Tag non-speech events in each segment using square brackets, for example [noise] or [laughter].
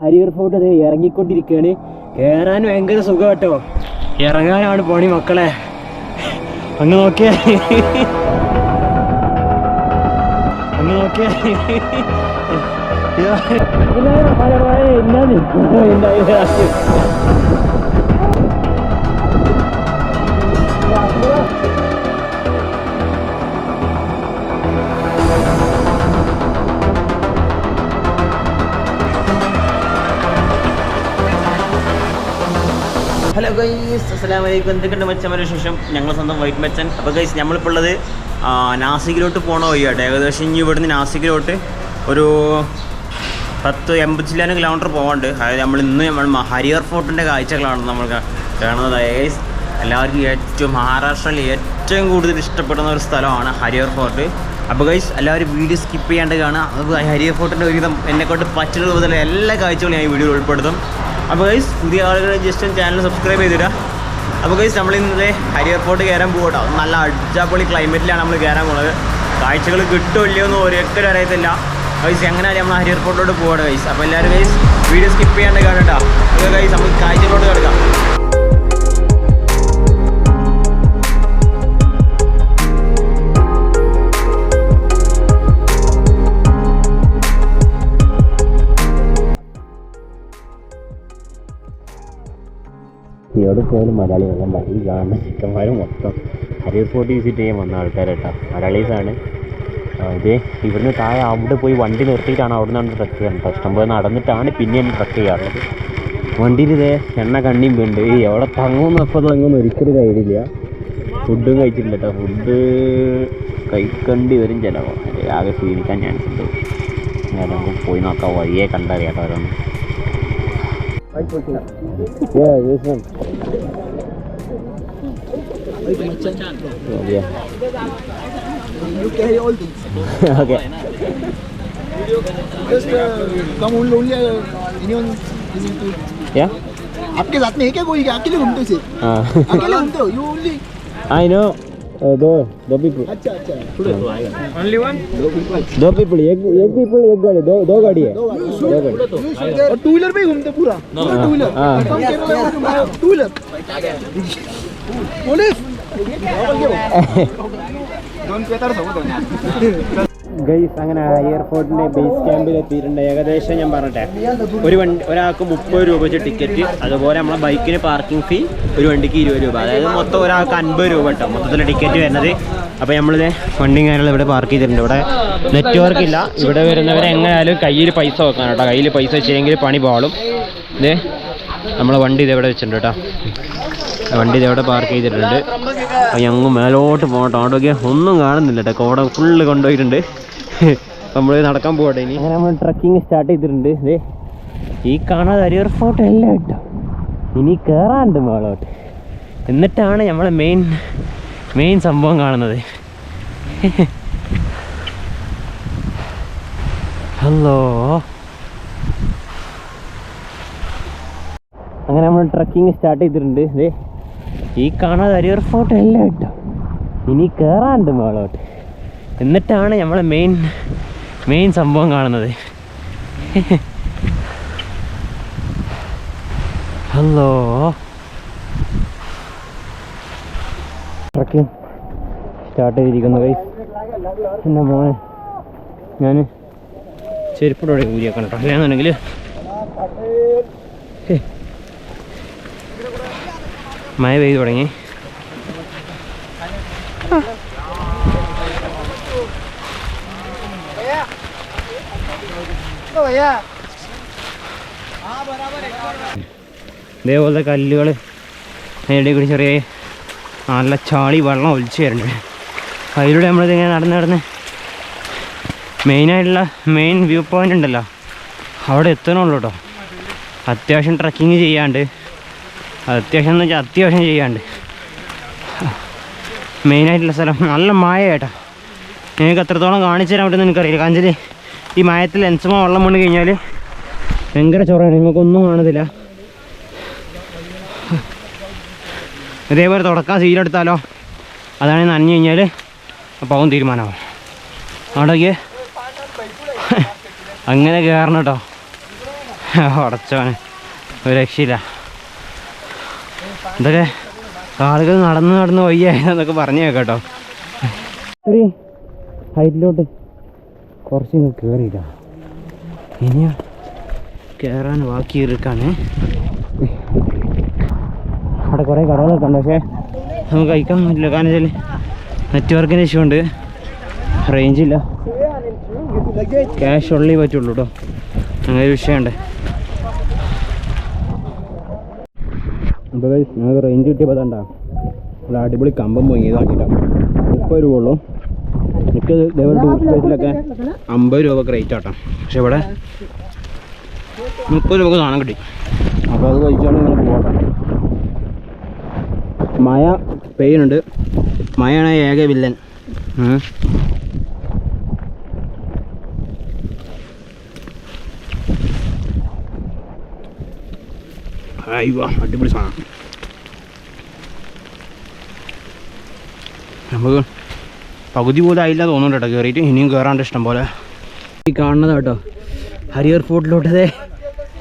Harihar fort അത് ഇറങ്ങിക്കൊണ്ടിരിക്കുകയാണ് കയറാൻ ഭയങ്കര സുഖം കേട്ടോ ഇറങ്ങാനാണ് പണി മക്കളെ. അങ്ങ് നോക്കിയേ. അങ്ങ് നോക്കിയേ. എല്ലാവരും ഹലോ ഗൈസ് അസ്സലാമു അലൈക്കും എന്തൊക്കെയുണ്ട് മച്ചന്മാരുടെ ശേഷം ഞങ്ങൾ സ്വന്തം വൈറ്റ് മെച്ചൻ. അപ്പോൾ ഗൈസ് നമ്മളിപ്പോൾ ഉള്ളത് നാസിക്കിലോട്ട് പോണ വഴിയാട്ടെ ഏകദേശം ഇനി ഇവിടുന്ന് നാസിക്കിലോട്ട് ഒരു പത്ത് എൺപത് ചില്ലാനും കിലോമീറ്റർ പോകാണ്ട് അതായത് നമ്മൾ ഇന്ന് നമ്മൾ ഹരിയർ ഫോർട്ടിന്റെ കാഴ്ചകളാണ് നമ്മൾ കാണുന്നത് ഗൈസ് എല്ലാവർക്കും ഏറ്റവും മഹാരാഷ്ട്രയിൽ ഏറ്റവും കൂടുതൽ ഇഷ്ടപ്പെടുന്ന ഒരു സ്ഥലമാണ് ഹരിയർ ഫോർട്ട്. അപ്പോൾ ഗൈസ് എല്ലാവരും വീഡിയോ സ്കിപ്പ് ചെയ്യാണ്ട് കാണുക. ഹരിയർ ഫോർട്ടിന്റെ ഒരുവിധം എന്നെക്കൊണ്ട് പറ്റുന്ന വിധത്തിലുള്ള എല്ലാ കാഴ്ചകളും ഞാൻ ഈ വീഡിയോയിൽ ഉൾപ്പെടുത്തും. അപ്പോൾ ഗൈസ് പുതിയ ആളുകൾ ജസ്റ്റ് ചാനൽ സബ്സ്ക്രൈബ് ചെയ്തിടുക അപ്പോൾ ഗൈസ് നമ്മൾ ഇന്നത്തെ ഹരി എയർപോർട്ട് കയറാൻ പോകട്ടോ നല്ല അടിച്ചാപ്പൊളി ക്ലൈമറ്റിലാണ് നമ്മൾ കയറാൻ പോകുന്നത് കാഴ്ചകൾ കിട്ടുമോ ഇല്ലയോ എന്ന് ഒരിക്കലും അറിയത്തില്ല. ഗൈസ് എങ്ങനെയാലും നമ്മൾ ഹരി എയർപോർട്ടിലോട്ട് പോകട്ടെ ഗൈസ് അപ്പോൾ എല്ലാവരും ഗൈസ് വീഡിയോ സ്കിപ്പ് ചെയ്യാണ്ട് കാണട്ടോ. അപ്പോൾ ഗൈസ് നമുക്ക് കാഴ്ചകളോട്ട് കിടക്കാം. എവിടെ പോയാലും മലയാളി വെള്ളം ഈ കാണുന്ന ചിക്കന്മാർ മൊത്തം ഹരിയർ ഫോർട്ട് വിസിറ്റ് ചെയ്യാൻ വന്ന ആൾക്കാരട്ടോ. മലയാളീസാണ് ഇത് ഇവിടുന്ന് താഴെ അവിടെ പോയി വണ്ടി നിർത്തിയിട്ടാണ് അവിടെ നിന്നാണ് ട്രക്ക് ചെയ്യുന്നത് ഇഷ്ടം ഇഷ്ടംപോലെ നടന്നിട്ടാണ് പിന്നെയാണ് ട്രക്ക് ചെയ്യാറുള്ളത്. വണ്ടിയിൽ ഇതേ എണ്ണ കണ്ണിയും വീണ്ട് ഈ എവിടെ തങ്ങുമെന്ന് എപ്പോൾ തങ്ങുമെന്ന് ഒരിക്കലും കയ്യിലില്ല ഫുഡും കഴിച്ചിട്ടില്ല കേട്ടോ. ഫുഡ് കഴിക്കേണ്ടി വരും ചിലപ്പോൾ ആകെ ക്ഷീണിക്കാൻ ചാൻസ് ഉണ്ട്. നമുക്ക് പോയി നോക്കാം. വഴിയെ കണ്ടറിയാം Yeah, this one. This one Yeah. You carry all these. okay. Just uh, come only only uh, anyone is into. Yeah. आपके साथ में है क्या कोई अकेले घूमते हो सिर्फ़ अकेले घूमते हो यू ओनली आई नो दो दो पीपल अच्छा अच्छा. थोड़े तो आएगा ओनली वन दो पीपल दो पीपल एक एक पीपल एक गाड़ी दो दो गाड़ी है. दो गाड़ी. और टू व्हीलर पे घूमते पूरा. पूरा टू व्हीलर हाँ. टू व्हीलर पुलिस दोन पेतार सोबत ഗൈസ് അങ്ങനെ എയർപോർട്ടിന്റെ ബേസ് ക്യാമ്പിൽ എത്തിയിട്ടുണ്ട്. ഏകദേശം ഞാൻ പറഞ്ഞിട്ടെ ഒരു വണ്ടി ഒരാൾക്ക് മുപ്പത് രൂപ വെച്ച് ടിക്കറ്റ് അതുപോലെ നമ്മളെ ബൈക്കിന് പാർക്കിംഗ് ഫീ ഒരു വണ്ടിക്ക് ഇരുപത് രൂപ. അതായത് മൊത്തം ഒരാൾക്ക് അൻപത് രൂപ കേട്ടോ മൊത്തത്തിൽ ടിക്കറ്റ് വരുന്നത്. അപ്പോൾ നമ്മളിത് വണ്ടിയും കാര്യങ്ങളും ഇവിടെ പാർക്ക് ചെയ്തിട്ടുണ്ട്. ഇവിടെ നെറ്റ്വർക്ക് ഇല്ല. ഇവിടെ വരുന്നവരെ എങ്ങനെയായാലും കയ്യിൽ പൈസ വെക്കണം കേട്ടോ. കയ്യിൽ പൈസ വെച്ചില്ലെങ്കിൽ പണി പാളും. ഇത് നമ്മളെ വണ്ടി ഇത് ഇവിടെ വെച്ചിട്ടുണ്ട് കേട്ടോ. വണ്ടി ഇതവിടെ പാർക്ക് ചെയ്തിട്ടുണ്ട്. അപ്പം ഞങ്ങൾ മേലോട്ട് പോകട്ടെ. അവിടെയൊക്കെ ഒന്നും കാണുന്നില്ല കേട്ടോ. കോട ഫുള്ള് കൊണ്ടുപോയിട്ടുണ്ട്. [laughs] നമ്മൾ നടക്കാൻ പോകട്ടെ ഇനി. അങ്ങനെ നമ്മൾ ട്രക്കിങ് സ്റ്റാർട്ട് ചെയ്തിട്ടുണ്ട്. ഇതേ ഈ കാണാതെ അരിയർ ഫോർട്ട് അല്ല കേട്ടോ. ഇനി കയറാനുണ്ട് മേളോട്ട്. എന്നിട്ടാണ് നമ്മളെ മെയിൻ മെയിൻ സംഭവം കാണുന്നത്. [laughs] ഹലോ അങ്ങനെ നമ്മൾ ട്രക്കിങ് സ്റ്റാർട്ട് ചെയ്തിട്ടുണ്ട്. ഇതേ ഈ കാണാതെ അരിയർ ഫോർട്ട് എല്ലാം കേട്ടോ ഇനി കയറാണ്ട് മേളോട്ട്. എന്നിട്ടാണ് നമ്മളെ മെയിൻ മെയിൻ സംഭവം കാണുന്നത്. ഹലോ. ട്രക്കിംഗ് സ്റ്റാർട്ട് ചെയ്തിരിക്കുന്നു കൈ എന്റെ മോനെ. ഞാൻ ചെരുപ്പിടോടെ ഊരിയാക്കണം കേട്ടോ. മഴ പെയ്തു തുടങ്ങി. ഇതേപോലത്തെ കല്ലുകൾ അതിന്റെ കൂടി ചെറിയ നല്ല ചാളി വെള്ളം ഒലിച്ചു വരുന്നുണ്ട് അതിലൂടെ നമ്മളിതിങ്ങനെ നടന്ന് നടന്ന് മെയിനായിട്ടുള്ള മെയിൻ വ്യൂ പോയിന്റ് ഉണ്ടല്ലോ. അവിടെ എത്തണുള്ളൂ കേട്ടോ അത്യാവശ്യം ട്രക്കിങ് ചെയ്യാണ്ട് അത്യാവശ്യം എന്ന് വെച്ചാൽ അത്യാവശ്യം ചെയ്യാണ്ട് മെയിനായിട്ടുള്ള സ്ഥലം. നല്ല മായ ചേട്ടാ നിങ്ങൾക്ക് എത്രത്തോളം കാണിച്ചു തരാൻ പറ്റുമെന്ന് എനിക്കറിയില്ല. വെച്ചാൽ ഈ മായത്തിൽ ലെൻസുമോ വെള്ളം വീണ് കഴിഞ്ഞാൽ ഭയങ്കര ചൊറയാണ്. നിങ്ങൾക്കൊന്നും കാണത്തില്ല. ഇതേപോലെ തുടക്കാൻ സീലെടുത്താലോ അതാണ് നനഞ്ഞു കഴിഞ്ഞാൽ അപ്പോൾ തീരുമാനമാവും. അവിടേക്ക് [laughs] അങ്ങനെ കയറണം കേട്ടോ. [laughs] ഉടച്ചവന്. ഒരു രക്ഷയില്ല. ഇതൊക്കെ ആളുകൾ നടന്ന് നടന്ന് വയ്യായെന്നൊക്കെ പറഞ്ഞു കേട്ടോ ഒരു ഹൈറ്റിലോട്ട്. കുറച്ച് കയറിയില്ല ഇനിയും? കയറാൻ ബാക്കി ഇരിക്കാണ്. അവിടെ കുറേ കടകളൊക്കെ ഉണ്ട് പക്ഷേ നമുക്ക് കഴിക്കാൻ പറ്റില്ല. കാരണം വെച്ചാൽ നെറ്റ്വർക്കിന്റെ ഇഷ്യൂ ഉണ്ട് റേഞ്ചില്ല ക്യാഷ് ഉള്ളേ പറ്റുള്ളൂ കേട്ടോ അങ്ങനെ ഒരു വിഷയമുണ്ട്. അപ്പോൾ ഞങ്ങൾക്ക് റേഞ്ച് കിട്ടിയപ്പോൾ ഇവിടെ അടിപൊളി കമ്പം പൊങ്ങിയതാക്കിയിട്ടാണ് മുപ്പത് രൂപ ഉള്ളൂ. മിക്ക ഇതേപോലെ ടൂറിസ്റ്റ് പ്ലേസിലൊക്കെ അമ്പത് രൂപ റേറ്റ് ആട്ടാം. പക്ഷെ ഇവിടെ മുപ്പത് രൂപക്ക് സാധനം കിട്ടി. അപ്പോൾ അത് കഴിച്ചാണ് ഇങ്ങനെ പോകട്ടെ മഴ പെയ്യുന്നുണ്ട്. മഴയാണ് ഏക വില്ലൻ. അയ്യോ അടിപൊളി സാധനം. നമുക്ക് പകുതി പോലും ആയില്ല തോന്നുന്നുണ്ട് കേട്ടോ കയറിയിട്ട് ഇനിയും കയറാണ്ട് ഇഷ്ടം പോലെ. ഈ കാണുന്നത് കേട്ടോ ഹരിയർ ഫോർട്ടിലോട്ടതേ.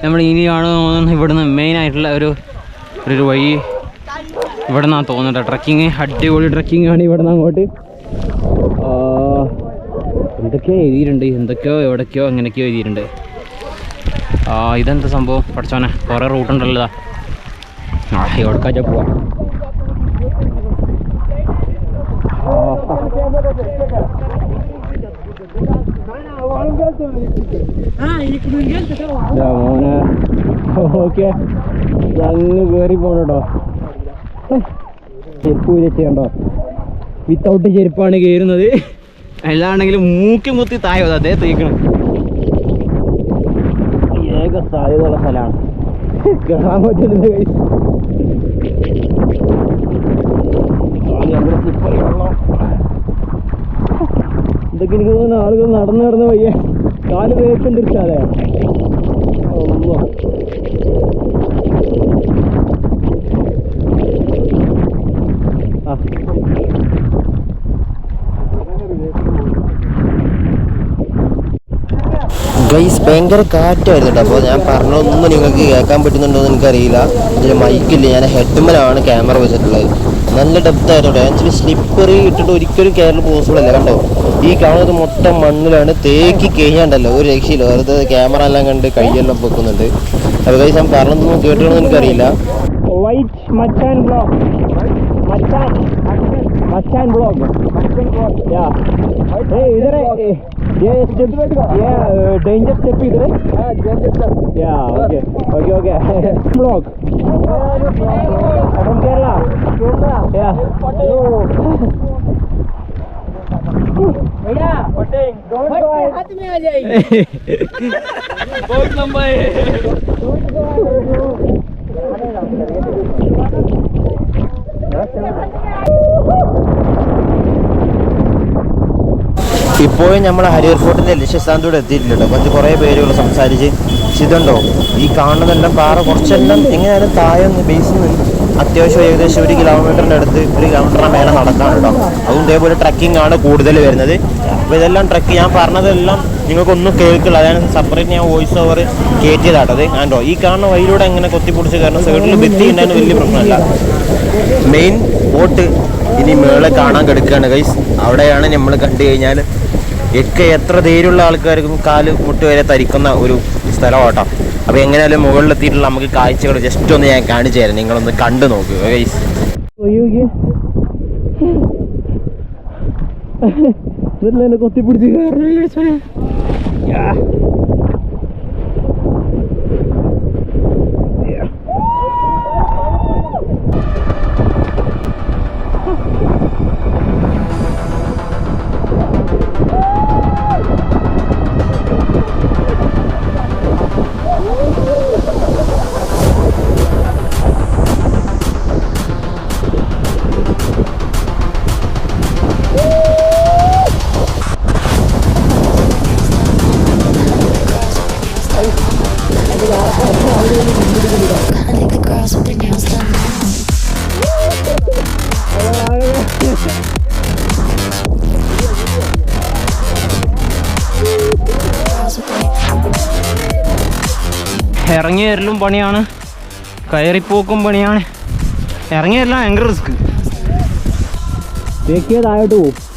നമ്മൾ ഇനിയാണ് കാണുന്ന ഇവിടുന്ന് മെയിൻ ആയിട്ടുള്ള ഒരു ഒരു വഴി ഇവിടെ നിന്നാണ് തോന്നുന്നത് ട്രക്കിങ് അടിപൊളി ട്രക്കിംഗ് ആണ് ഇവിടെ നിന്ന് അങ്ങോട്ട് എന്തൊക്കെയോ എഴുതിയിട്ടുണ്ട് എന്തൊക്കെയോ എവിടേക്കോ എങ്ങനെയൊക്കെയോ എഴുതിയിട്ടുണ്ട്. ഇതെന്താ സംഭവം? പഠിച്ചോനെ കുറേ റൂട്ടുണ്ടല്ലോ ഉണ്ടല്ലോ ആ എവിടേക്കാച്ചാ പോവാ? മോനെ. ഓക്കെ. അങ്ങ് കയറി പോണോ ചെരുപ്പ് ചെയ്യണ്ടോ? വിത്തൗട്ട് ചെരുപ്പാണ് കയറുന്നത് അല്ലാണെങ്കിലും മൂക്കി മുത്തി തായോ അതേ തേക്കണം ഏക സാധ്യതയുള്ള സ്ഥലമാണ്. കയറാൻ പറ്റുന്നില്ല ഇതൊക്കെ എനിക്ക് തോന്നുന്നു ആളുകൾ നടന്നു നടന്ന് വയ്യ. കാൽ വേക്കുണ്ടിരിക്കാതെ ആ. ഗൈസ് ഭയങ്കര കാറ്റായിരുന്നു കേട്ടോ അപ്പോൾ ഞാൻ പറഞ്ഞതൊന്നും നിങ്ങൾക്ക് കേൾക്കാൻ പറ്റുന്നുണ്ടോ എന്ന് എനിക്കറിയില്ല. ഇതിൽ മൈക്കില്ല ഞാൻ ഹെഡ്മലാണ് ക്യാമറ വെച്ചിട്ടുള്ളത്. നല്ല ഡെപ്ത് ആയിരുന്നു കേട്ടോ. ആക്ച്വലി സ്ലിപ്പറി ഇട്ടിട്ട് ഒരിക്കലും കയറൽ പോസിബിൾ അല്ല. കണ്ടോ? ഈ കാണുന്നത് മൊത്തം മണ്ണിലാണ്. തേക്കി കഴിഞ്ഞാണ്ടല്ലോ. ഒരു രക്ഷയില്ല. വെറുതെ ക്യാമറ എല്ലാം കണ്ട് കൈയെല്ലാം വെക്കുന്നുണ്ട് അപ്പോൾ ഗൈസ് ഞാൻ പറഞ്ഞതൊന്നും കേട്ടണമെന്ന് എനിക്കറിയില്ല. വൈറ്റ് മച്ചാൻ ബ്ലോഗ് മച്ചാൻ मस्तान ब्लॉग या ए इधर है. ये स्टेप ये डेंजर स्टेप इधर है. हाँ डेंजर स्टेप या ओके ओके ओके ब्लॉग या भैया डोंट गो हाथ में आ जाएगी. [laughs] बहुत लंबा है. डोंट गो ഇപ്പോഴും നമ്മൾ ഹരിയർ എയർപോർട്ടിന്റെ ലക്ഷ്യസ്ഥാനത്തോടെ എത്തിയിട്ടില്ല കേട്ടോ കുറച്ച് കുറേ പേരുകൾ സംസാരിച്ച് ഇതുണ്ടോ? ഈ കാണുന്നതെല്ലാം പാറ കുറച്ചെല്ലാം എങ്ങനെയായാലും താഴെ ബേസിൽ നിന്ന് അത്യാവശ്യം ഏകദേശം ഒരു കിലോമീറ്ററിന്റെ അടുത്ത് ഒരു കിലോമീറ്ററിന് മേലെ നടക്കാൻ കേട്ടോ അതും ഇതേപോലെ ട്രക്കിംഗ് ആണ് കൂടുതൽ വരുന്നത്. അപ്പോൾ ഇതെല്ലാം ട്രക്ക് ഞാൻ പറഞ്ഞതെല്ലാം നിങ്ങൾക്കൊന്നും കേൾക്കില്ല. അതാണ് സെപ്പറേറ്റ് ഞാൻ വോയിസ് ഓവർ കയറ്റിയതാട്ടത് ആൻഡോ ഈ കാണുന്ന വഴിയിലൂടെ എങ്ങനെ കൊത്തിപ്പൊടിച്ച് കാരണം സൈഡിൽ ഭിത്തി ഉണ്ടായിരുന്നു വലിയ പ്രശ്നമല്ല. മെയിൻ ബോട്ട് ഇനി മേളെ കാണാൻ കിടക്കുകയാണ് ഗൈസ് അവിടെയാണ് നമ്മൾ കണ്ടു കഴിഞ്ഞാൽ ഒക്കെ എത്ര ധൈര്യമുള്ള ആൾക്കാർക്കും കാൽ മുട്ട് വരെ തരിക്കുന്ന ഒരു സ്ഥലമാട്ടോ. അപ്പോൾ എങ്ങനെയാലും മുകളിലെത്തിയിട്ടുള്ള നമുക്ക് കാഴ്ചകൾ ജസ്റ്റ് ഒന്ന് ഞാൻ കാണിച്ചു തരാം. നിങ്ങളൊന്ന് കണ്ടു നോക്കുക ഗൈസ് കൊത്തിപ്പിടിച്ച് ഇറങ്ങി വരലും പണിയാണ്. കയറിപ്പോക്കും പണിയാണ്. ഇറങ്ങി വരലാണ് ഭയങ്കര റിസ്ക് ആയിട്ട് പോകും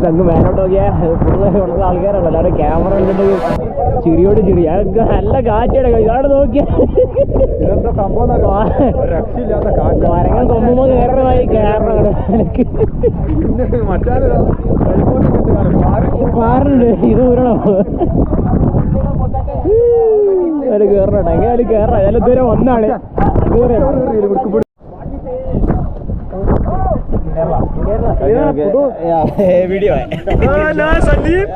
ഇത് അങ്ങ് മേലോട്ട് നോക്കിയാൽ ഫുള്ള് ഉള്ള ആൾക്കാരാണ് എല്ലാവരും ക്യാമറ ഉണ്ടെങ്കിൽ ചിരിയോട് ചിരി അതൊക്കെ നല്ല കാറ്റാണ് ഇതാണ് നോക്കിയാൽ വരങ്ങൻ കൊമ്പുമ്പോ കയറമായി ക്യാമറ മാറുന്നുണ്ട് ഇത് ഊരണോ അതിൽ കയറണോ എങ്ങനെ കയറണം അതിൽ ദൂരം ഒന്നാണ് വീഡിയോ സന്ദീപ്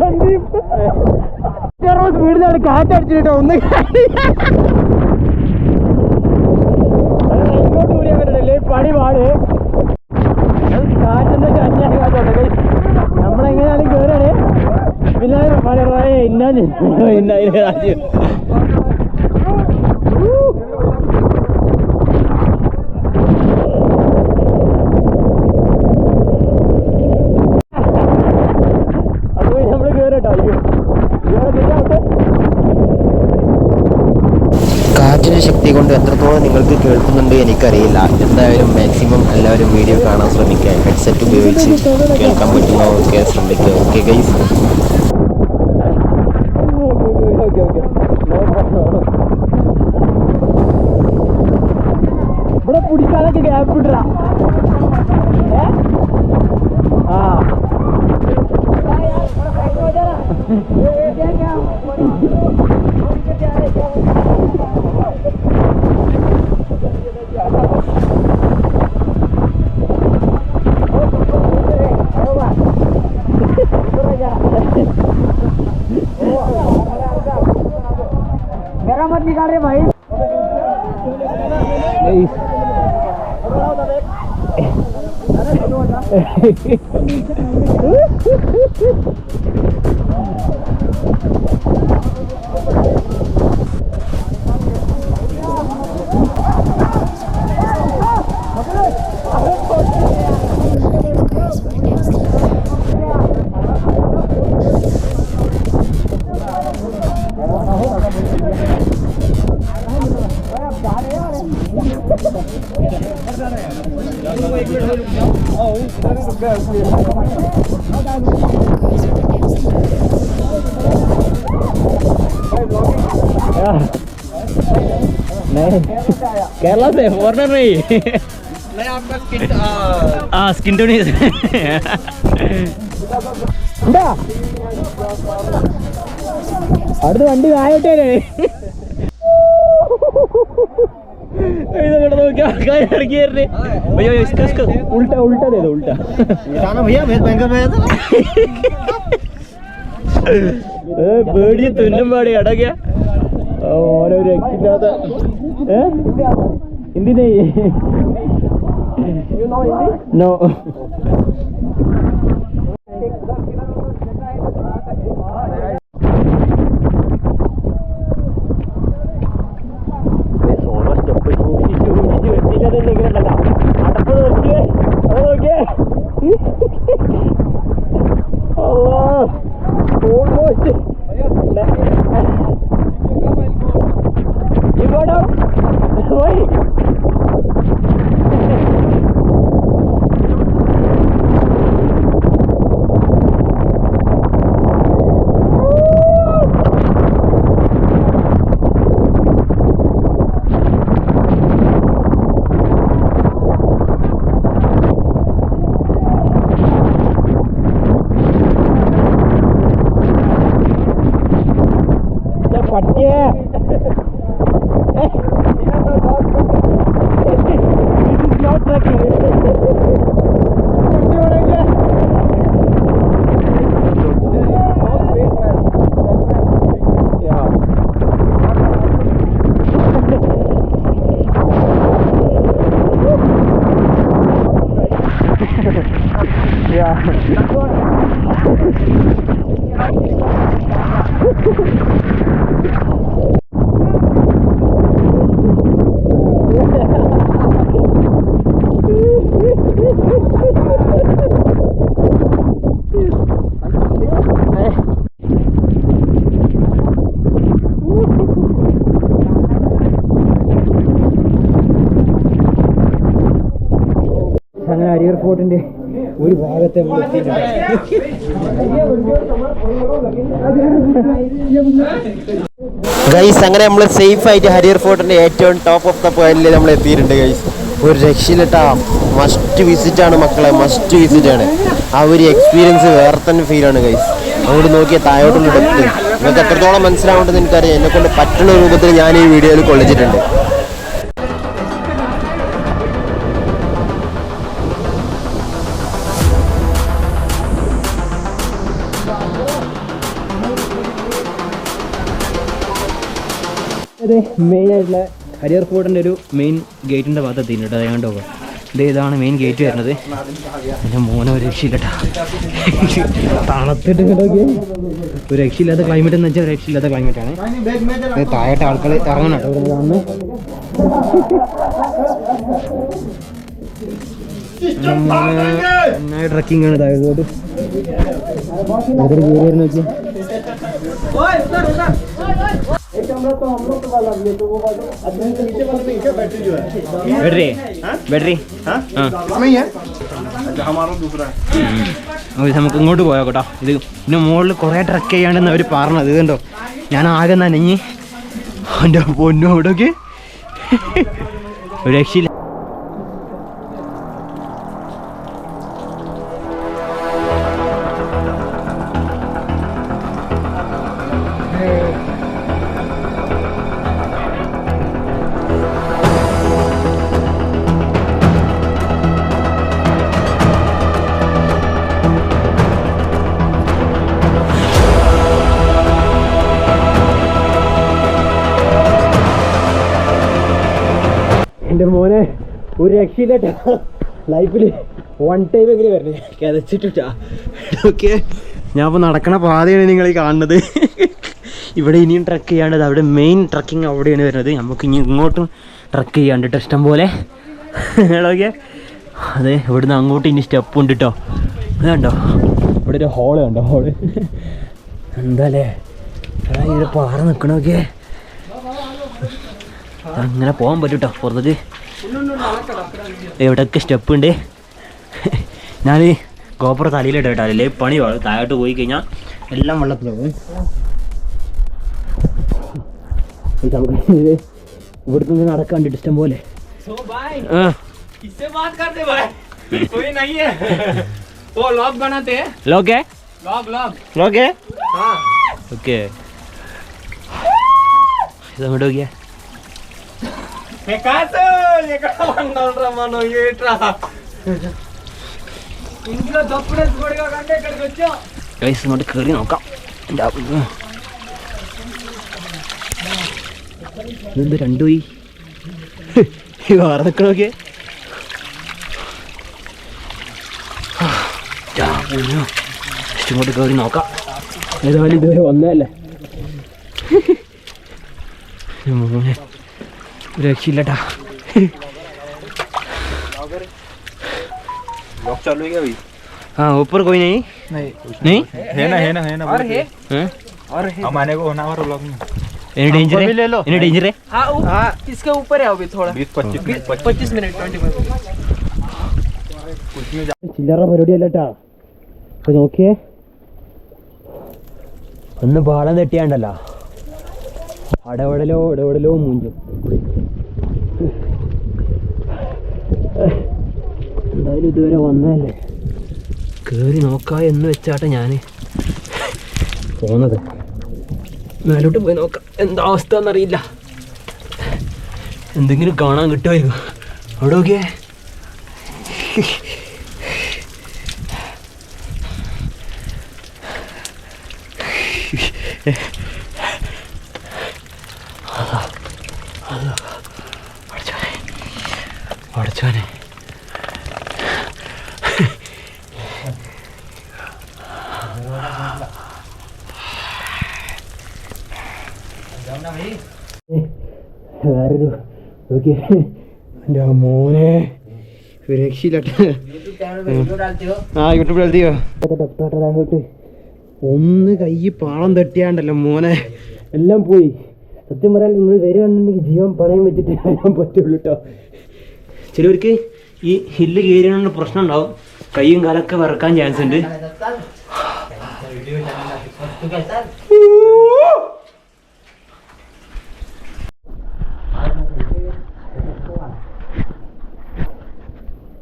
സന്ദീപ് വീടിനാണ് കാറ്റടിച്ചിട്ടോ ഒന്ന് ഇങ്ങോട്ട് കൂടിയാ പറ്റല്ലേ പണി പാട്. ഇന്നാൽ രാജ്യം കാറ്റിന്റെ ശക്തി കൊണ്ട് എത്രത്തോളം നിങ്ങൾക്ക് കേൾക്കുന്നുണ്ട് എനിക്കറിയില്ല. എന്തായാലും മാക്സിമം എല്ലാവരും വീഡിയോ കാണാൻ ശ്രമിക്കുക. ഹെഡ്സെറ്റ് ഉപയോഗിച്ച് കേൾക്കാൻ പറ്റുമോ ഒക്കെ ശ്രമിക്കുക. Okay guys केरला से फॉरनर नहीं ആ സ്കിൻ ടോണി അടുത്ത് വണ്ടി താഴോട്ടേ ഇതൊക്കെ നോക്കി ആൾക്കാർ ഇറങ്ങി വരുന്നേ അയ്യോ അയ്യോ, ഇസ്ക, ഇസ്ക. ഉൾട്ട ഉൾട്ട ചെയ്തോ ഉൾട്ട ഏ, പേടിയ തുന്നും Hindi na eh. You know Hindi? No. บัดเจ้ അങ്ങനെ അരിയർ ഫോർട്ടിന്റെ ഒരു ഭാഗത്തെ ഗൈസ് അങ്ങനെ നമ്മൾ സേഫ് ആയിട്ട് ഹരിയർ ഫോർട്ടിന്റെ ഏറ്റവും ടോപ്പ് ഓഫ് ദ പോയിന്റിൽ നമ്മൾ എത്തിയിട്ടുണ്ട് ഗൈസ് ഒരു രക്ഷയിലിട്ടാ മസ്റ്റ് വിസിറ്റ് ആണ് മക്കളെ മസ്റ്റ് വിസിറ്റ് ആണ്. ആ ഒരു എക്സ്പീരിയൻസ് വേറെ തന്നെ ഫീൽ ആണ് ഗൈസ് അങ്ങോട്ട് നോക്കിയ താഴോട്ടുള്ള നിങ്ങൾക്ക് എത്രത്തോളം മനസ്സിലാവേണ്ടത് എനിക്കറിയാം. എന്നെ കൊണ്ട് പറ്റുന്ന രൂപത്തിൽ ഞാൻ ഈ വീഡിയോയിൽ കൊള്ളിച്ചിട്ടുണ്ട്. ഇത് മെയിൻ ആയിട്ടുള്ള ഹരിയർ ഫോർട്ടിന്റെ ഒരു മെയിൻ ഗേറ്റിന്റെ ഭാഗത്ത് എത്തിയിട്ടുണ്ട് അതുകൊണ്ട് പോകാം ഇത് ഇതാണ് മെയിൻ ഗേറ്റ് വരുന്നത്. എന്റെ മോനെ ഒരു രക്ഷയില്ലട്ടാ തണുത്തിട്ട് ഒരു രക്ഷയില്ലാത്ത ക്ലൈമറ്റ് എന്ന് വെച്ചാൽ രക്ഷയില്ലാത്ത ക്ലൈമറ്റ് ആണ്. താഴത്തെ ആൾക്കാർ ഇറങ്ങണം ട്രക്കിംഗ് ആണ് താഴോട്ട് അതൊരു കയറി വരുന്ന നോക്കി बैटरी बैटरी हाँ അത് നമുക്ക് ഇങ്ങോട്ട് പോയാ കേട്ടോ ഇത് പിന്നെ മുകളിൽ കുറേ ട്രക്ക് ചെയ്യാണ്ടെന്ന് അവർ പറഞ്ഞത് ഇത് കണ്ടോ ഞാൻ ആകെ നനഞ്ഞ് എൻ്റെ പൊന്നു അവിടെയൊക്കെ ഒരു രക്ഷയില്ല എന്റെ മോനെ ഒരു രക്ഷയില്ല ലൈഫിൽ വൺ ടൈം എങ്ങനെ വരണേ കിതച്ചിട്ടാ ഓക്കെ. ഞാൻ ഇപ്പോൾ നടക്കണ പാതയാണ് നിങ്ങൾ ഈ കാണുന്നത്. ഇവിടെ ഇനിയും ട്രക്ക് ചെയ്യാണ്ട് അവിടെ മെയിൻ ട്രക്കിംഗ് അവിടെയാണ് വരുന്നത്. നമുക്ക് ഇനി ഇങ്ങോട്ടും ട്രക്ക് ചെയ്യാണ്ട് ഇഷ്ടം പോലെ. ഓക്കെ. അതെ ഇവിടുന്ന് അങ്ങോട്ട് ഇനി സ്റ്റെപ്പ് ഉണ്ട് കേട്ടോ അതുണ്ടോ ഇവിടെ ഒരു ഹോൾ കണ്ടോ? ഹോൾ എന്താല്ലേ അല്ലേ? പാറ നിൽക്കണോക്കെ അങ്ങനെ പോകാൻ പറ്റും കേട്ടോ പുറത്തേക്ക് എവിടെയൊക്കെ സ്റ്റെപ്പ് ഉണ്ട് ഞാൻ ഗോപുര തലയിലിട്ട് കേട്ടോ അല്ലേ പണി പാടും താഴോട്ട് പോയി കഴിഞ്ഞാൽ എല്ലാം വെള്ളത്തിലാവും ഇത് നമുക്ക് ഇത് ഇവിടുന്ന് ഇങ്ങനെ നടക്കാൻ വേണ്ടിയിട്ട് ഇഷ്ടം പോലെ ആ किससे बात करते भाई कोई नहीं है वो लॉग बनाते हैं ലോക്കേ लॉग लॉग ലോക്കേ हाँ ഓക്കെ ഇത് അങ്ങോട്ട് നോക്കിയേ ഇങ്ങോട്ട് കയറി നോക്കാം ഇതെന്ത് രണ്ടു വേറെ നിൽക്കണോക്കെ ഇങ്ങോട്ട് കയറി നോക്കാം ഏതായാലും ഇതുവരെ വന്നതല്ലേ മോനെ ഒരു രക്ഷയില്ലട്ടാ हाँ ऊपर कोई नहीं नहीं नहीं है ना है ना है ना और है हैं? हम आने को होना हमारा ब्लॉग में इन्हें डेंजर है ले लो। इन्हें डेंजर है हाँ उ- हाँ इसके ऊपर है अभी थोड़ा बीस पच्चीस मिनट पच्चीस मिनट ट्वेंटी मिनट ചില്ലറ പരിപാടിയല്ല കേട്ടാ ഇപ്പൊ നോക്കിയേ ഒന്ന് പാടം തെറ്റിയാണ്ടല്ലോ അടവടലോ ഇടപെടലോ മൂഞ്ചും. എന്തായാലും ഇതുവരെ വന്നതല്ലേ? കേറി നോക്കാ എന്ന് വെച്ചാട്ടെ ഞാൻ. പോന്നത്. മേലോട്ട് പോയി നോക്കാം. എന്താ അവസ്ഥ എന്നറിയില്ല എന്തെങ്കിലും കാണാൻ കിട്ടുമായിരുന്നു അവിടെ നോക്കിയേ. പഠിച്ചോനെ വേറൊരു നോക്കി എന്റെ മോനെ ആ ഒന്ന് കൈ പാളം തട്ടിയാണ്ടല്ലോ മോനെ എല്ലാം പോയി സത്യം പറയാൻ നിങ്ങൾ വരികയാണെന്നുണ്ടെങ്കിൽ ജീവൻ പണയം വെച്ചിട്ട് വരാൻ പറ്റുള്ളൂ കേട്ടോ ചിലവർക്ക് ഈ ഹില്ല് കയറിയുള്ള പ്രശ്നം ഉണ്ടാവും കൈയും കാലൊക്കെ വിറക്കാൻ ചാൻസ് ഉണ്ട്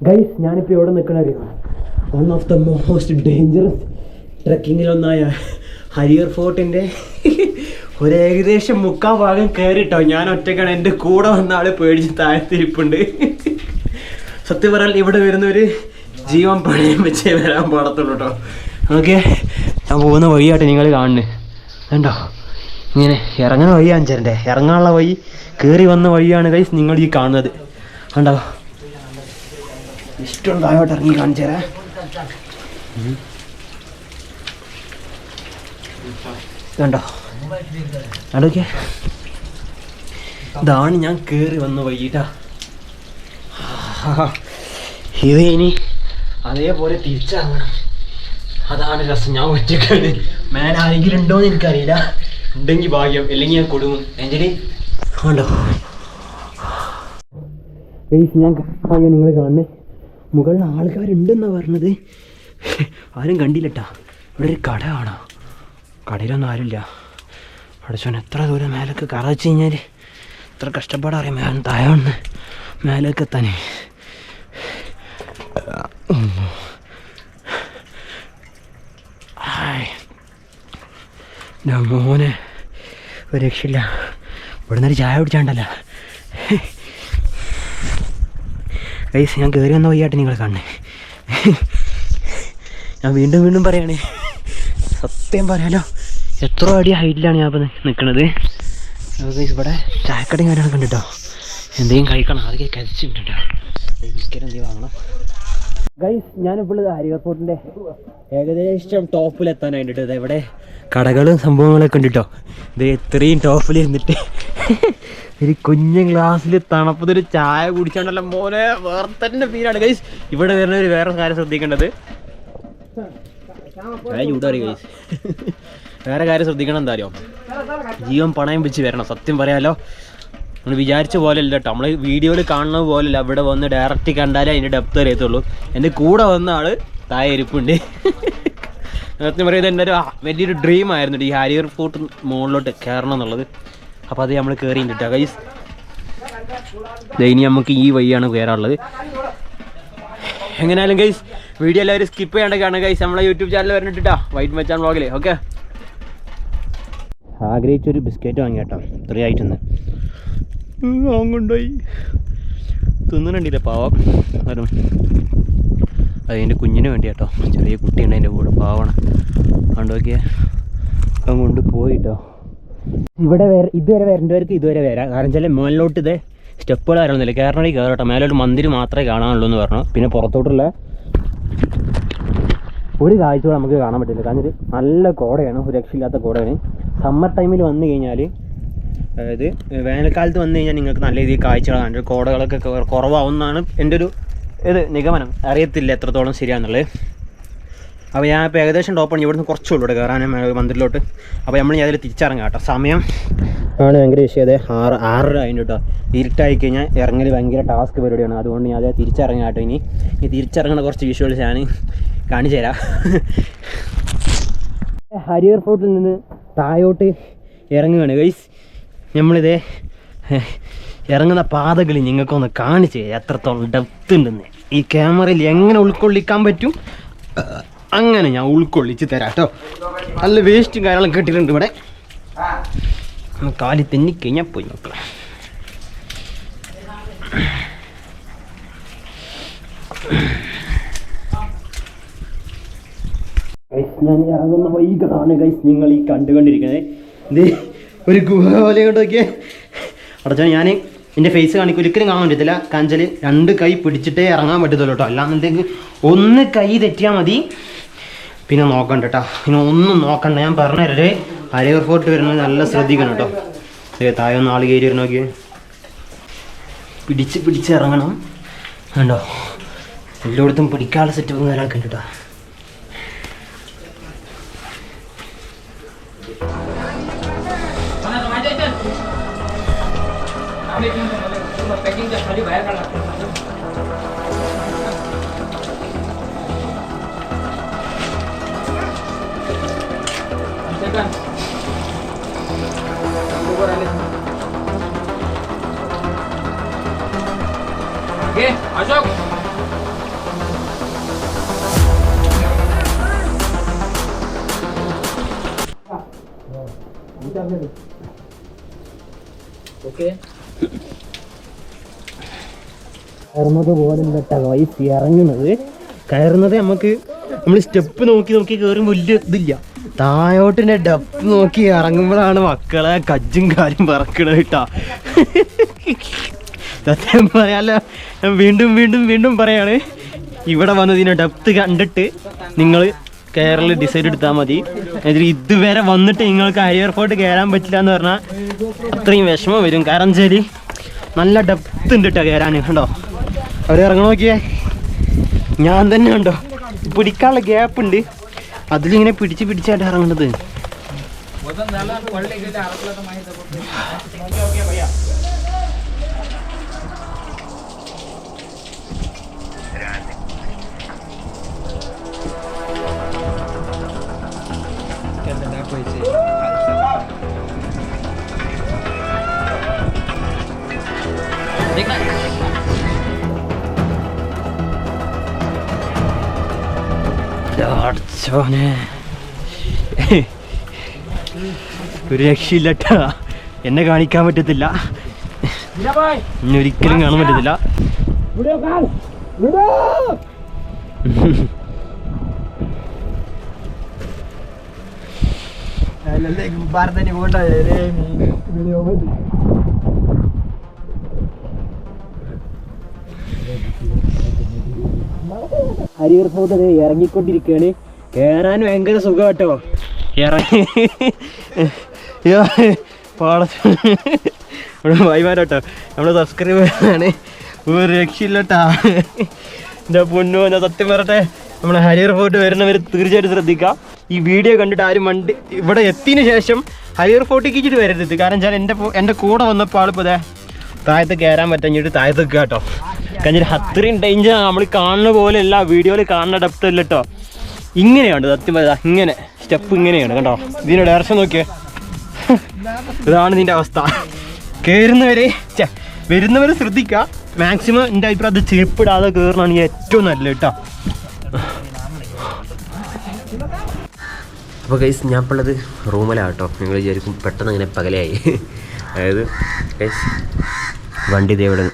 ഗൈസ് ഞാനിപ്പോൾ എവിടെ നിൽക്കണ അറിയാം one of the most dangerous ട്രക്കിങ്ങിലൊന്നായ Harihar ഫോർട്ടിന്റെ ഒരു ഏകദേശം മുക്കാൽ ഭാഗം കയറിട്ടോ ഞാൻ ഒറ്റക്കാണ് എന്റെ കൂടെ വന്ന ആൾ പേടിച്ച് താഴ്ത്തിരിപ്പുണ്ട്. സത്യം പറഞ്ഞാൽ ഇവിടെ വരുന്നൊരു ജീവൻ പണയം വെച്ചേ വരാൻ പാടത്തുള്ളൂ കേട്ടോ ഓക്കെ? ഞാൻ പോകുന്ന വഴിയായിട്ട് നിങ്ങൾ കാണുന്നത് കണ്ടോ? ഇങ്ങനെ ഇറങ്ങുന്ന വഴിയാണ് ചേരന്റെ ഇറങ്ങാനുള്ള വഴി കയറി വന്ന വഴിയാണ് ഗൈസ് നിങ്ങൾ ഈ കാണുന്നത്. കണ്ടോ? ഇഷ്ടം താഴോട്ട് ഇറങ്ങി കാണിച്ചു കണ്ടോ അതൊക്കെ ഇതാണ് ഞാൻ കയറി വന്ന് വൈകിട്ടാ ഇത് ഇനി അതേപോലെ തിരിച്ചിറങ്ങണം. അതാണ് രസം. ഞാൻ ഒറ്റക്കാണ്. മേലെ ആരെങ്കിലും ഉണ്ടോയെന്ന് എനിക്കറിയില്ല. ഉണ്ടെങ്കിൽ ഭാഗ്യം. അല്ലെങ്കിൽ ഞാൻ കൊടുങ്ങും. കണ്ടോ? ഗൈസ് ഞാൻ നിങ്ങൾ കാണുന്നേ. മുകളിൽ ആൾക്കാരുണ്ടെന്നാ പറഞ്ഞത്. ആരും കണ്ടില്ലട്ടാ. ഇവിടെ ഒരു കട കാണാം കടയിലൊന്നും ആരുമില്ല. അടച്ചോൻ എത്ര ദൂരം മേലൊക്കെ കറ വെച്ച് കഴിഞ്ഞാൽ എത്ര കഷ്ടപ്പാടറിയാം മേലെ താഴെ മേലേക്ക് ഞാൻ മോനെ ഒരു രക്ഷയില്ല. ഇവിടെ നിന്നൊരു ചായ കുടിച്ചാണ്ടല്ലോ. ഗൈസ് ഞാൻ കയറി വന്ന വയ്യാട്ട് നിങ്ങൾ കാണണേ ഞാൻ വീണ്ടും വീണ്ടും പറയണേ. സത്യം പറയാലോ എത്ര അടി ഹൈറ്റിലാണ് ഞാൻ ഇപ്പം നിൽക്കുന്നത് ഗൈസ് ഇവിടെ ചായക്കടയും കാര്യങ്ങളൊക്കെ ഉണ്ട് കേട്ടോ എന്തെങ്കിലും കഴിക്കണം അതൊക്കെ കഴിച്ചിട്ടുണ്ട് എന്തെങ്കിലും വാങ്ങണം. ഗൈസ് ഞാനിപ്പോൾ ഹരിയർ ഫോർട്ടിന്റെ ഏകദേശം ടോപ്പിലെത്താനായിട്ട് ഇവിടെ കടകളും സംഭവങ്ങളൊക്കെ ഉണ്ട് കേട്ടോ ഇത് ഇത്രയും ടോപ്പിൽ ഇരുന്നിട്ട്. ഒരു കുഞ്ഞു ഗ്ലാസ്സിൽ തണുപ്പത്തൊരു ചായ കുടിച്ചാണ്ടല്ലോ മോനെ വേറെ തന്നെ ഫീലാണ് ഗൈസ് ഇവിടെ വരുന്ന ഒരു വേറെ കാര്യം ശ്രദ്ധിക്കേണ്ടത്. വേറെ കാര്യം ശ്രദ്ധിക്കണം എന്താ അറിയോ? ജീവൻ പണയം വെച്ച് വരണം സത്യം പറയാലോ. നമ്മൾ വിചാരിച്ച പോലെ അല്ല കേട്ടോ നമ്മൾ വീഡിയോയിൽ പോലെ പോലെയല്ല ഇവിടെ വന്ന് ഡയറക്റ്റ് കണ്ടാലേ അതിന്റെ ഡെപ്ത് അറിയത്തുള്ളൂ. എന്റെ കൂടെ വന്ന ആൾ താഴെ ഇരിപ്പുണ്ട്. സത്യം പറയുന്നത് എന്റെ ഒരു വലിയൊരു ഡ്രീം ആയിരുന്നു ഈ ഹാരിയർ ഫോർട്ട് മുകളിലോട്ട് കയറണം എന്നുള്ളത്. അപ്പോൾ അത് നമ്മൾ കയറിയിട്ടുണ്ട് കേട്ടോ ഗൈസ് ഇനി നമുക്ക് ഈ വഴിയാണ് കയറാനുള്ളത് എങ്ങനെയാലും ഗൈസ് വീഡിയോ എല്ലാവരും സ്കിപ്പ് ചെയ്യാണ്ട് കാണുക ഗൈസ് നമ്മളെ യൂട്യൂബ് ചാനൽ വരുന്നിട്ടാ വൈറ്റ് മച്ചാൻ വ്ളോഗിൽ ഓക്കെ ആഗ്രഹിച്ചൊരു ബിസ്ക്കറ്റ് വാങ്ങി കേട്ടോ. ഇത്രയായിട്ടൊന്ന് കൊണ്ടുപോയി തിന്നുന്നുണ്ടില്ല പാവം? വരും. അതിന്റെ കുഞ്ഞിന് വേണ്ടി കേട്ടോ. ചെറിയ കുട്ടിയുണ്ട് അതിന്റെ കൂടെ. പാവണം. അതുകൊണ്ട് നോക്കിയാൽ അങ്ങോട്ട് പോയിട്ടോ ഇവിടെ വേറെ ഇതുവരെ വരേണ്ടവർക്ക് ഇതുവരെ വരാം. കാരണം വെച്ചാൽ മുകളിലോട്ട് ഇത് സ്റ്റെപ്പുകൾ വരണമെന്നില്ല കയറണി കയറട്ടെ മേലോട്ട് മന്ദിരം മാത്രമേ കാണാനുള്ളൂ എന്ന് പറഞ്ഞു. പിന്നെ പുറത്തോട്ടുള്ള ഒരു കാഴ്ചകൾ നമുക്ക് കാണാൻ പറ്റില്ല. കാരണം നല്ല കോടയാണ്. ഒരു രക്ഷയില്ലാത്ത കോടയാണ്. സമ്മർ ടൈമിൽ വന്നു കഴിഞ്ഞാൽ അതായത് വേനൽക്കാലത്ത് വന്നു കഴിഞ്ഞാൽ നിങ്ങൾക്ക് നല്ല രീതിയിൽ കാഴ്ചകൾ കാണാൻ കോടകളൊക്കെ കുറവാവുന്നതാണ് എന്റെ ഒരു ഇത് നിഗമനം. അറിയത്തില്ല എത്രത്തോളം ശരിയാണെന്നുള്ളത് അപ്പോൾ ഞാൻ ഇപ്പോൾ ഏകദേശം ടോപ്പാണ് ഇവിടുന്ന് കുറച്ചുള്ളൂ ഇവിടെ കയറാനും മന്ദിരിലോട്ട് അപ്പോൾ നമ്മൾ ഞാൻ അതിൽ തിരിച്ചിറങ്ങാം കേട്ടോ. സമയം ആണ് ഭയങ്കര വിഷയം. അതെ ആറ് ആറര അതിന്റെ കേട്ടോ. ഇരുട്ടായി കഴിഞ്ഞാൽ ഇറങ്ങൽ ഭയങ്കര ടാസ്ക് പരിപാടിയാണ്. അതുകൊണ്ട് ഞാൻ അത് തിരിച്ചിറങ്ങാം കേട്ടോ ഇനി. ഈ തിരിച്ചിറങ്ങുന്ന കുറച്ച് വിഷ്വൽസ് ഞാൻ കാണിച്ചു തരാം. ഹരിയർ ഫോർട്ടിൽ നിന്ന് താഴോട്ട് ഇറങ്ങുകയാണ്. ഗൈസ് നമ്മളിതേ ഇറങ്ങുന്ന പാതകൾ നിങ്ങൾക്കൊന്ന് കാണിച്ചു തരാം. എത്രത്തോളം ഡെപ്ത് ഉണ്ടെന്ന്. ഈ ക്യാമറയിൽ എങ്ങനെ ഉൾക്കൊള്ളിക്കാൻ പറ്റും? അങ്ങനെ ഞാൻ ഉൾക്കൊള്ളിച്ച് തരാം കേട്ടോ. നല്ല വേസ്റ്റും കാര്യങ്ങളും കെട്ടിയിട്ടുണ്ട് ഇവിടെ. കാലി തെന്നിക്കഴിഞ്ഞാൽ പോയി നോക്കണം ഗൈസ് ഞാൻ ഇറങ്ങുന്ന വൈകാണ് ഗൈസ് നിങ്ങൾ ഈ കണ്ടുകൊണ്ടിരിക്കുന്നത്. ഇത് ഒരു ഗുഹ പോലെ കൊണ്ടൊക്കെ അടച്ചാൽ ഞാൻ എന്റെ ഫേസ് കാണിക്കും. ഒരിക്കലും കാണാൻ പറ്റത്തില്ല. കാഞ്ചൽ രണ്ട് കൈ പിടിച്ചിട്ടേ ഇറങ്ങാൻ പറ്റത്തുള്ളൂ കേട്ടോ. അല്ലാന്നുണ്ടെങ്കിൽ ഒന്ന് കൈ തെറ്റിയാൽ മതി. പിന്നെ നോക്കണ്ട കേട്ടോ പിന്നെ ഒന്നും നോക്കണ്ട ഞാൻ പറഞ്ഞുതരേ അരയൂർ ഫോർട്ട് വരുന്നത് നല്ല ശ്രദ്ധിക്കണം കേട്ടോ ഏ താഴെ ഒന്ന് ആൾ കയറി നോക്കി പിടിച്ച് പിടിച്ച് ഇറങ്ങണം കണ്ടോ എല്ലായിടത്തും പിടിക്കാനുള്ള സെറ്റപ്പ് കാര്യമൊക്കെ ഉണ്ട് കേട്ടോ पॅकिंगच्या खाली बाहेर काढला അശോക് കയറുന്നത് പോലും കേട്ടോ ഈ ഇറങ്ങുന്നത്. കയറുന്നത് നമുക്ക് നമ്മൾ സ്റ്റെപ്പ് നോക്കി നോക്കി കയറും വലിയ ഇതില്ല. തായോട്ടിന്റെ ഡപ്പ് നോക്കി ഇറങ്ങുമ്പോഴാണ് മക്കളെ കജ്ജും കാര്യം പറക്കണ കേട്ടാ സത്യം പറയാലോ. വീണ്ടും വീണ്ടും വീണ്ടും പറയാണ്. ഇവിടെ വന്നതിനെ ഡെപ്ത് കണ്ടിട്ട് നിങ്ങൾ കേരള ഡിസൈഡ് എടുത്താൽ മതി. ഇതുവരെ വന്നിട്ട് നിങ്ങൾക്ക് എയർപോർട്ട് കയറാൻ പറ്റില്ല എന്ന് പറഞ്ഞാൽ അത്രയും വിഷമം വരും. കാരണം വെച്ചാൽ നല്ല ഡെപ്ത് ഉണ്ട് കേട്ടോ കയറാൻ കണ്ടോ? അവർ ഇറങ്ങണ നോക്കിയേ. ഞാൻ തന്നെ കണ്ടോ? പിടിക്കാനുള്ള ഗ്യാപ്പ് ഉണ്ട്. അതിലിങ്ങനെ പിടിച്ച് പിടിച്ചായിട്ട് ഇറങ്ങണത്. അടച്ചോനെ ഒരു രക്ഷയില്ലട്ടാ. എന്നെ കാണിക്കാൻ പറ്റത്തില്ല. ഇനി ഒരിക്കലും കാണാൻ പറ്റത്തില്ല. ഫോർട്ട് ഇറങ്ങിക്കൊണ്ടിരിക്കുകയാണ്. കയറാൻ ഭയങ്കര സുഖം കേട്ടോ ഇറങ്ങി വൈമാരോട്ടോ നമ്മുടെ സബ്സ്ക്രൈബ് ഒരു രക്ഷയില്ലട്ടാ. എന്റെ പൊന്നു എന്നാ സത്യം പറയട്ടെ. നമ്മളെ ഹരിയർ ഫോർട്ട് വരുന്നവർ തീർച്ചയായിട്ടും ശ്രദ്ധിക്കാം ഈ വീഡിയോ കണ്ടിട്ട് ആരും വണ്ടി ഇവിടെ എത്തിയതിന് ശേഷം ഹരിയർ ഫോർട്ടിലേക്ക് ഇച്ചിട്ട് വരരുത്. കാരണം വെച്ചാൽ എന്റെ എന്റെ കൂടെ വന്നപ്പോൾ ആളിപ്പോൾ ഇതേ താഴത്ത് കയറാൻ പറ്റഞ്ഞിട്ട് താഴത്ത് നിൽക്കുക കേട്ടോ. കാരണം അത്രയും ഡേഞ്ചർ നമ്മൾ കാണുന്ന പോലെ അല്ല വീഡിയോയിൽ കാണുന്ന ഡെപ്ത് അല്ല കേട്ടോ. ഇങ്ങനെയാണ് സത്യം പറയാ ഇങ്ങനെ. സ്റ്റെപ്പ് ഇങ്ങനെയാണ് കേട്ടോ ഇതിന്റെ ഡയറക്ഷൻ നോക്കിയേ. [laughs] ഇതാണ് ഇതിന്റെ അവസ്ഥ. കയറുന്നവരെ വരുന്നവരെ ശ്രദ്ധിക്കുക. മാക്സിമം എന്റെ അഭിപ്രായം അത് ചെരുപ്പിടാതെ കയറണമാണ് ഏറ്റവും നല്ലത് കേട്ടോ. അപ്പോൾ ഗൈസ് ഞാൻ ഇപ്പോൾ ഉള്ളത് റൂമിലാണ് കേട്ടോ നിങ്ങൾ വിചാരിക്കും പെട്ടെന്ന് ഇങ്ങനെ പകലായി അതായത് ഗൈസ് വണ്ടി ഇതേ ഇവിടെ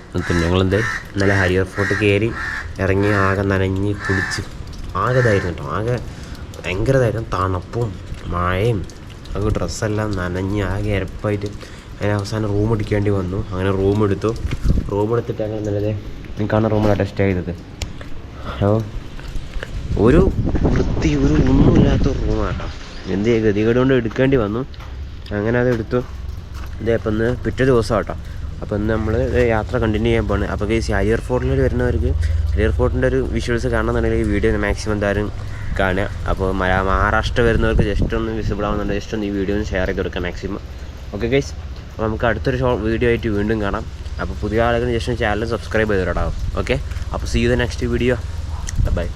ഞങ്ങളെന്ത് ഇന്നലെ ഹരിയർ ഫോർട്ട് കയറി ഇറങ്ങി ആകെ നനഞ്ഞ് കുളിച്ച് ആകെ ഇതായിരുന്നു കേട്ടോ ആകെ ഭയങ്കരതായിരുന്നു. തണുപ്പും മഴയും അത് ഡ്രസ്സെല്ലാം നനഞ്ഞ് ആകെ ഇരപ്പായിട്ട് അങ്ങനെ അവസാനം റൂം എടുക്കേണ്ടി വന്നു. അങ്ങനെ റൂം എടുത്തു. റൂം എടുത്തിട്ട് അങ്ങനെ നല്ലത് നിങ്ങൾക്കാണ് റൂമിലാണ് ടെസ്റ്റ് ചെയ്തത്. അപ്പോൾ ഒരു വൃത്തി ഒരു ഒന്നുമില്ലാത്ത റൂമാണ് എന്ത് ചെയ്യുക ഗതികേട് കൊണ്ട് എടുക്കേണ്ടി വന്നു. അങ്ങനെ അത് എടുത്തു. ഇതേ അപ്പം ഇന്ന് പിറ്റേ ദിവസം കേട്ടോ അപ്പം ഇന്ന് നമ്മൾ യാത്ര കണ്ടിന്യൂ ചെയ്യാൻ പോകണം അപ്പോൾ ഈ ഹരിയർ ഫോർട്ടിൽ വരുന്നവർക്ക് ഹരിയർ ഫോർട്ടിന്റെ ഒരു വിഷ്വൽസ് കാണണമെന്നുണ്ടെങ്കിൽ ഈ വീഡിയോ മാക്സിമം എന്തായാലും കാണുക. അപ്പോൾ മഹാരാഷ്ട്ര വരുന്നവർക്ക് ജസ്റ്റ് ഒന്ന് വിസിബിൾ ആവുന്നുണ്ട്. ജസ്റ്റ് ഒന്ന് ഈ വീഡിയോ ഒന്ന് ഷെയർ ചെയ്ത് കൊടുക്കാം മാക്സിമം ഓക്കെ ഗൈസ് അപ്പോൾ നമുക്ക് അടുത്തൊരു ഷോ വീഡിയോ ആയിട്ട് വീണ്ടും കാണാം. അപ്പോൾ പുതിയ ആളുകൾ ജസ്റ്റ് ചാനൽ സബ്സ്ക്രൈബ് ചെയ്തിട്ടുണ്ടാവും ഓക്കെ അപ്പോൾ see you the next video bye